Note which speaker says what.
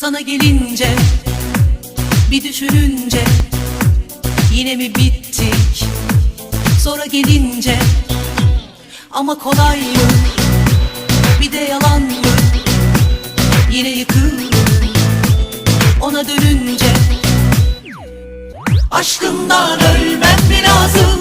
Speaker 1: Sana gelince bir düşününce yine mi bittik? Sonra gelince ama kolay mı? Bir de yalan mı? Yine yıkıldım ona dönünce Aşkından ölmem mi lazım?